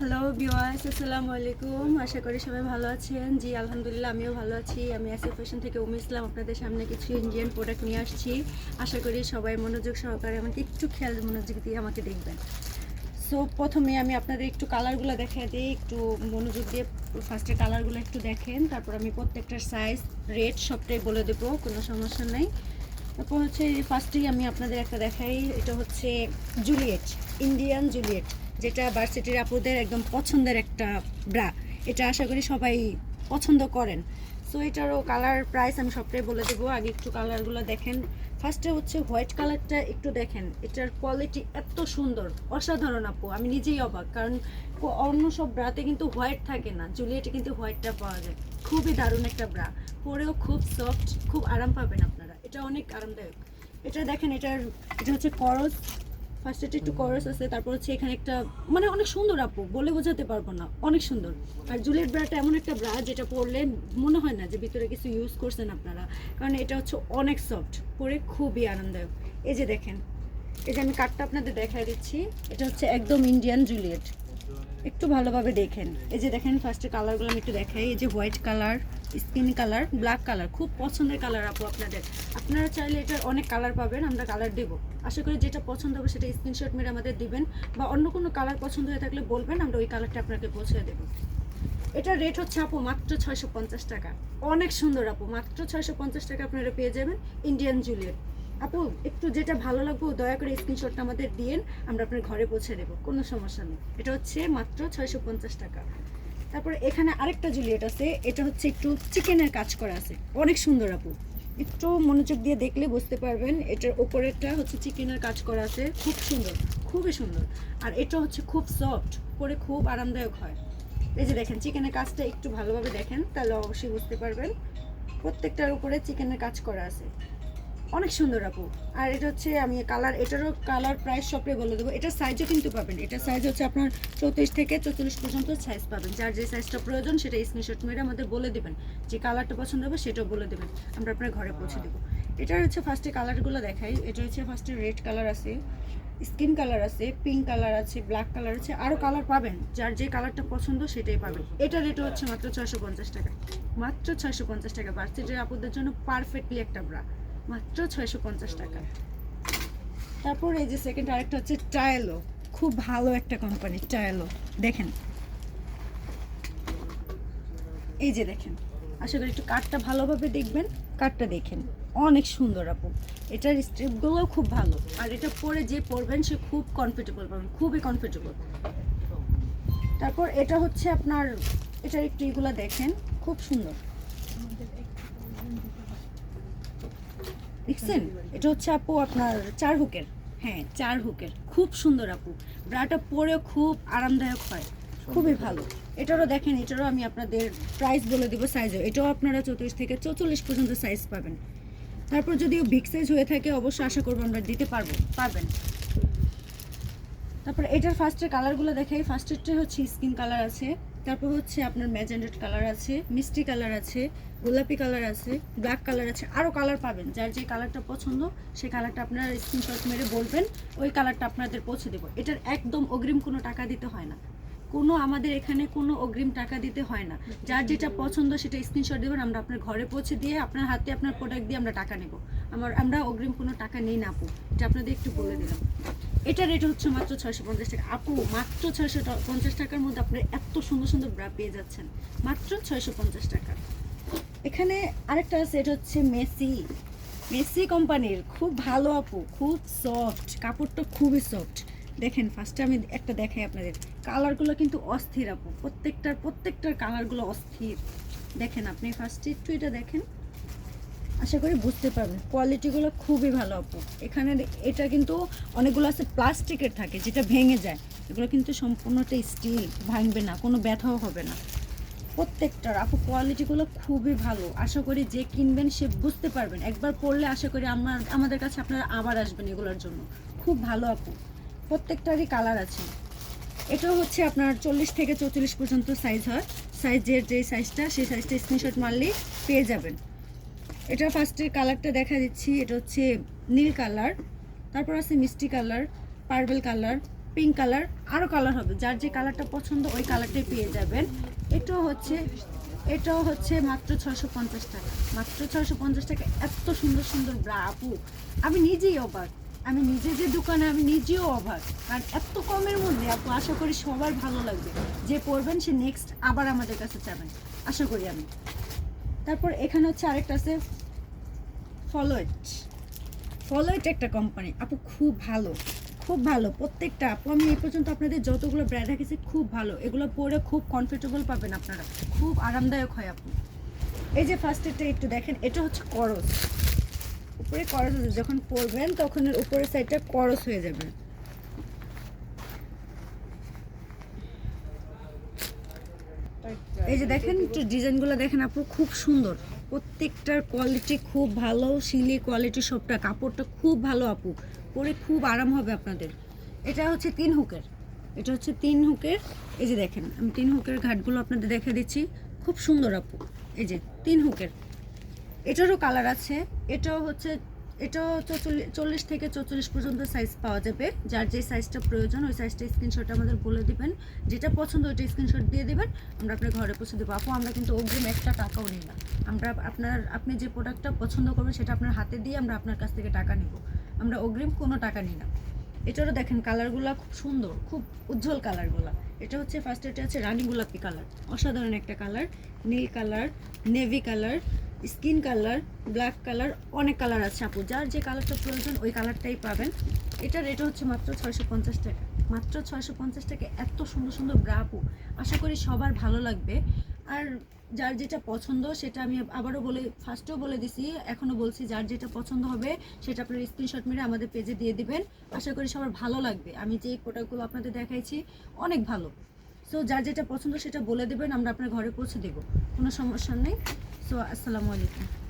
Hello বিওয়াস আসসালামু আলাইকুম। আশা করি সবাই ভালো আছেন। জি, আলহামদুলিল্লাহ, আমিও ভালো আছি। আমি এসএ ফ্যাশন থেকে উমি ইসলাম আপনাদের সামনে কিছু ইন্ডিয়ান প্রোডাক্ট নিয়ে আসছি। আশা করি সবাই মনোযোগ সহকারে আমাকে একটু খেয়াল মনোযোগ দিয়ে আমাকে দেখবেন। সো প্রথমে আমি আপনাদের একটু কালারগুলো দেখা দিই। একটু মনোযোগ দিয়ে ফার্স্টে কালারগুলো একটু দেখেন। তারপর আমি প্রত্যেকটার সাইজ রেট সবটাই বলে দেবো, কোনো সমস্যা নেই। তারপর হচ্ছে ফার্স্টেই আমি আপনাদের একটা দেখাই। এটা হচ্ছে জুলিয়েট ইন্ডিয়ান জুলিয়েট যেটা ভার্সিটির আপুদের একদম পছন্দের একটা ব্রা এটা আশা করি সবাই পছন্দ করেন। সো এটারও কালার প্রাইস আমি সবটাই বলে দেবো, আগে একটু কালারগুলো দেখেন। ফার্স্টে হচ্ছে হোয়াইট কালারটা একটু দেখেন, এটার কোয়ালিটি এত সুন্দর, অসাধারণ আপু, আমি নিজেই অবাক, কারণ অন্য সব ব্রাতে কিন্তু হোয়াইট থাকে না জুলিয়েটে কিন্তু হোয়াইটটা পাওয়া যায়। খুবই দারুণ একটা ব্রা পরেও খুব সফট খুব আরাম পাবেন আপনারা, এটা অনেক আরামদায়ক। এটা দেখেন, এটার, এটা হচ্ছে করস ফার্স্ট এটা একটু করস আছে, তারপর হচ্ছে এখানে একটা মানে অনেক সুন্দর আপু, বলে বোঝাতে পারব না, অনেক সুন্দর। আর জুলিয়েট ব্রাটা এমন একটা ব্রা যেটা পরলে মনে হয় না যে ভিতরে কিছু ইউজ করছেন আপনারা, কারণ এটা হচ্ছে অনেক সফট পরে খুবই আনন্দদায়ক। এই যে দেখেন, এই যে আমি কাঠটা আপনাদের দেখাই দিচ্ছি, এটা হচ্ছে একদম ইন্ডিয়ান জুলিয়েট একটু ভালোভাবে দেখেন। এই যে দেখেন ফার্স্টে কালারগুলো আমি একটু দেখাই। এই যে white colour skin colour black colour খুব পছন্দের কালার আপু আপনাদের। আপনারা চাইলে এটার অনেক কালার পাবেন, আমরা কালার দেব। আশা করি যেটা পছন্দ হবে সেটা স্ক্রিনশট মেরে আমাদের দিবেন, বা অন্য কোনো কালার পছন্দ হয়ে থাকলে বলবেন, আমরা ওই কালারটা আপনাকে পৌঁছে দেবো। এটার রেট হচ্ছে আপু মাত্র ছয়শো পঞ্চাশ টাকা। অনেক সুন্দর আপু, মাত্র ছয়শো পঞ্চাশ টাকা আপনারা পেয়ে যাবেন ইন্ডিয়ান জুলিয়েট আপু, একটু যেটা ভালো লাগবে, দয়া করে স্ক্রিনশটটা আমাদের দিন আমরা আপনার ঘরে পৌঁছে দেবো, কোনো সমস্যা নেই। এটা হচ্ছে মাত্র ছয়শো পঞ্চাশ টাকা। তারপরে এখানে আরেকটা জুলিয়েট আছে, এটা হচ্ছে একটু চিকেনের কাজ করা আছে। অনেক সুন্দর, আপু। একটু মনোযোগ দিয়ে দেখলে বুঝতে পারবেন, এটার ওপরেরটা হচ্ছে চিকেনের কাজ করা আছে, খুব সুন্দর, খুবই সুন্দর। আর এটা হচ্ছে খুব সফট পরে খুব আরামদায়ক হয়। এই যে দেখেন চিকেনের কাজটা একটু ভালোভাবে দেখেন, তাহলে অবশ্যই বুঝতে পারবেন। প্রত্যেকটার উপরে চিকেনের কাজ করা আছে। অনেক সুন্দর আপু। আর এটা হচ্ছে আমি কালার এটারও কালার প্রাইস সবটাই বলে দেবো। এটার সাইজও কিন্তু পাবেন। এটার সাইজ হচ্ছে আপনার চৌত্রিশ থেকে চৌত্রিশ পর্যন্ত সাইজ পাবেন। যার যে সাইজটা প্রয়োজন, সেটা স্ক্রিনশট মেরে আমাদের বলে দেবেন। যে কালারটা পছন্দ হবে, সেটাও বলে দেবেন। আমরা আপনার ঘরে পৌঁছে দেবো। এটার হচ্ছে ফার্স্টে কালারগুলো দেখাই। এটা হচ্ছে ফার্স্টে রেড কালার আছে স্কিন কালার আছে পিঙ্ক কালার আছে ব্ল্যাক কালার আছে। আরও কালার পাবেন। যার যে কালারটা পছন্দ, সেটাই পাবেন। এটা রেট হচ্ছে মাত্র ছয়শো পঞ্চাশ টাকা। মাত্র ছয়শো পঞ্চাশ টাকা। ভার্সিটির আপুদের জন্য পারফেক্টলি একটা ব্রা মাত্র ছয়শো পঞ্চাশ টাকা। তারপর এই যে সেকেন্ড আরেকটা হচ্ছে টায়ালো খুব ভালো একটা কোম্পানি টায়ালো দেখেন। এই যে দেখেন, আশা করি একটু কাঠটা ভালোভাবে দেখবেন, কাঠটা দেখেন। অনেক সুন্দর আপু। এটার স্ট্রিপগুলোও খুব ভালো। আর এটা পরে যে পরবেন, সে খুব কমফোর্টেবল পাবেন, খুবই কমফোর্টেবল তারপর এটা হচ্ছে আপনার, এটার একটু এগুলো দেখেন, খুব সুন্দর। দেখছেন? এটা হচ্ছে আপু আপনার চার হুকের। হ্যাঁ চার হুকের। খুব সুন্দর আপু। ব্রাটা পরে খুব আরামদায়ক হয়। খুবই ভালো। এটারও দেখেন, এটারও আমি আপনাদের প্রাইস বলে দিব সাইজও এটাও আপনারা চৌত্রিশ থেকে চৌচল্লিশ পর্যন্ত সাইজ পাবেন। তারপর যদিও বিগ সাইজ হয়ে থাকে অবশ্যই আশা করব আমরা দিতে পারব, পারবেন। তারপর এটার ফার্স্টের কালারগুলো দেখাই ফার্স্টেরটা হচ্ছে স্কিন কালার আছে। তারপর হচ্ছে আপনার ম্যাজেন্ডেড কালার আছে, মিষ্টি কালার আছে, গোলাপি কালার আছে ব্ল্যাক কালার আছে আরও কালার পাবেন। যার যে কালারটা পছন্দ সেই কালারটা আপনারা স্ক্রিনশট মেরে বলবেন, ওই কালারটা আপনাদের পৌঁছে দেবো। এটার একদম অগ্রিম কোনো টাকা দিতে হয় না। কোনো আমাদের এখানে কোনো অগ্রিম টাকা দিতে হয় না। যার যেটা পছন্দ, সেটা স্ক্রিনশট দেবেন, আমরা আপনার ঘরে পৌঁছে দিয়ে আপনার হাতে আপনার প্রোডাক্ট দিয়ে আমরা টাকা নেব। আমার, আমরা অগ্রিম কোনো টাকা নেই না আপু। এটা আপনাদের একটু বলে দিলাম। এটা রেট হচ্ছে মাত্র ছয়শো পঞ্চাশ টাকা। আপু, মাত্র ছয়শো পঞ্চাশ টাকার মধ্যে আপনি এত সুন্দর সুন্দর ব্রা পেয়ে যাচ্ছেন। মাত্র ছয়শো পঞ্চাশ টাকা। এখানে আরেকটা এটা হচ্ছে মেসি মেসি কোম্পানির খুব ভালো, আপু। খুব সফট কাপড়টা খুবই সফট দেখেন ফার্স্টে আমি একটা দেখাই আপনাদের। কালারগুলো কিন্তু অস্থির, আপু। প্রত্যেকটার প্রত্যেকটার কালারগুলো অস্থির। দেখেন, আপনি ফার্স্টে একটু এটা দেখেন। আশা করি বুঝতে পারবেন। কোয়ালিটিগুলো খুবই ভালো, আপু। এখানে এটা কিন্তু অনেকগুলো আছে প্লাস্টিকের থাকে, যেটা ভেঙে যায়। এগুলো কিন্তু সম্পূর্ণটা স্টিল ভাঙবে না, কোনো ব্যথাও হবে না। প্রত্যেকটার, আপু কোয়ালিটিগুলো খুবই ভালো। আশা করি যে কিনবেন, সে বুঝতে পারবেন। একবার পড়লে আশা করি আমার, আমাদের কাছে আপনারা আবার আসবেন এগুলোর জন্য। খুব ভালো, আপু। প্রত্যেকটারই কালার আছে। এটাও হচ্ছে আপনার চল্লিশ থেকে চৌচল্লিশ পর্যন্ত সাইজ হয়। সাইজের যে সাইজটা সেই সাইজটা স্ক্রিনশট মারলেই পেয়ে যাবেন। এটা ফার্স্টের কালারটা দেখা দিচ্ছি, এটা হচ্ছে নীল কালার তারপর আছে মিষ্টি colour purple colour pink colour আরও কালার হবে। যার যে কালারটা পছন্দ, ওই কালারটাই পেয়ে যাবেন। এটাও হচ্ছে এটাও হচ্ছে মাত্র ছশো পঞ্চাশ টাকা। মাত্র ছশো পঞ্চাশ টাকা, এত সুন্দর সুন্দর ব্রা আপু, আমি নিজেই অবাক। আমি নিজে যে দোকানে, আমি নিজেও অবাক। আর এত কমের মধ্যে, আপু, আশা করি সবার ভালো লাগবে। যে পরবেন, সে নেক্সট আবার আমাদের কাছে যাবেন। আশা করি আমি। তারপর এখানে হচ্ছে আরেকটা আছে ফলোয়েট ফলোয়েট একটা কোম্পানি আপু, খুব ভালো খুব ভালো। প্রত্যেকটা, আপু, আমি এই পর্যন্ত আপনাদের যতগুলো ব্র্যান্ড রেখেছি খুব ভালো। এগুলো পরে খুব কমফোর্টেবল পাবেন আপনারা। খুব আরামদায়ক হয়, আপু। এই যে ফার্স্ট এটা একটু দেখেন, এটা হচ্ছে করস। উপরে করস যখন পরবেন তখন উপরের সাইডটা করস হয়ে যাবে। এই যে দেখেন, একটু ডিজাইনগুলো দেখেন আপু, খুব সুন্দর। প্রত্যেকটার কোয়ালিটি খুব ভালো, সিলি কোয়ালিটি সবটা, কাপড়টা খুব ভালো আপু। পরে খুব আরাম হবে আপনাদের। এটা হচ্ছে তিন হুকের। এটা হচ্ছে তিন হুকের। এই যে দেখেন, আমি তিন হুকের ঘাটগুলো আপনাদের দেখে দিচ্ছি। খুব সুন্দর আপু। এই যে, তিন হুকের। এটারও কালার আছে। এটাও হচ্ছে এটাও চল্লিশ চল্লিশ থেকে চৌচল্লিশ পর্যন্ত সাইজ পাওয়া যাবে। যার যে সাইজটা প্রয়োজন, ওই সাইজটা স্ক্রিনশট আমাদের বলে দিবেন। যেটা পছন্দ, ওইটা স্ক্রিনশট দিয়ে দেবেন। আমরা আপনার ঘরে পৌঁছে দেবো। আপু, আমরা কিন্তু অগ্রিম একটা টাকাও নিই না। আমরা আপনার, আপনি যে প্রোডাক্টটা পছন্দ করবেন, সেটা আপনার হাতে দিয়ে আমরা আপনার কাছ থেকে টাকা নিব। আমরা অগ্রিম কোনো টাকা নিই না। এটারও দেখেন কালারগুলো খুব সুন্দর, খুব উজ্জ্বল কালারগুলো এটা হচ্ছে ফার্স্ট এটা হচ্ছে রানী গোলাপি কালার অসাধারণ একটা কালার নীল colour navy colour skin colour, black colour, অনেক কালার আছে আপু। যার যে কালারটা প্রয়োজন, ওই কালারটাই পাবেন। এটার রেট হচ্ছে মাত্র ছয়শো পঞ্চাশ টাকা। মাত্র ছয়শো পঞ্চাশ টাকা, এত সুন্দর সুন্দর ব্রা আপু। আশা করি সবার ভালো লাগবে। আর যার যেটা পছন্দ, সেটা আমি আবারও বলে, ফার্স্টেও বলে দিছি, এখনও বলছি, যার যেটা পছন্দ হবে, সেটা আপনার স্ক্রিনশট মেরে আমাদের পেজে দিয়ে দিবেন। আশা করি সবার ভালো লাগবে। আমি যে প্রোডাক্টগুলো আপনাদের দেখাইছি, অনেক ভালো। সো যার যেটা পছন্দ, সেটা বলে দেবেন, আমরা আপনার ঘরে পৌঁছে দেবো। কোনো সমস্যা নেই। সো আসসালামু আলাইকুম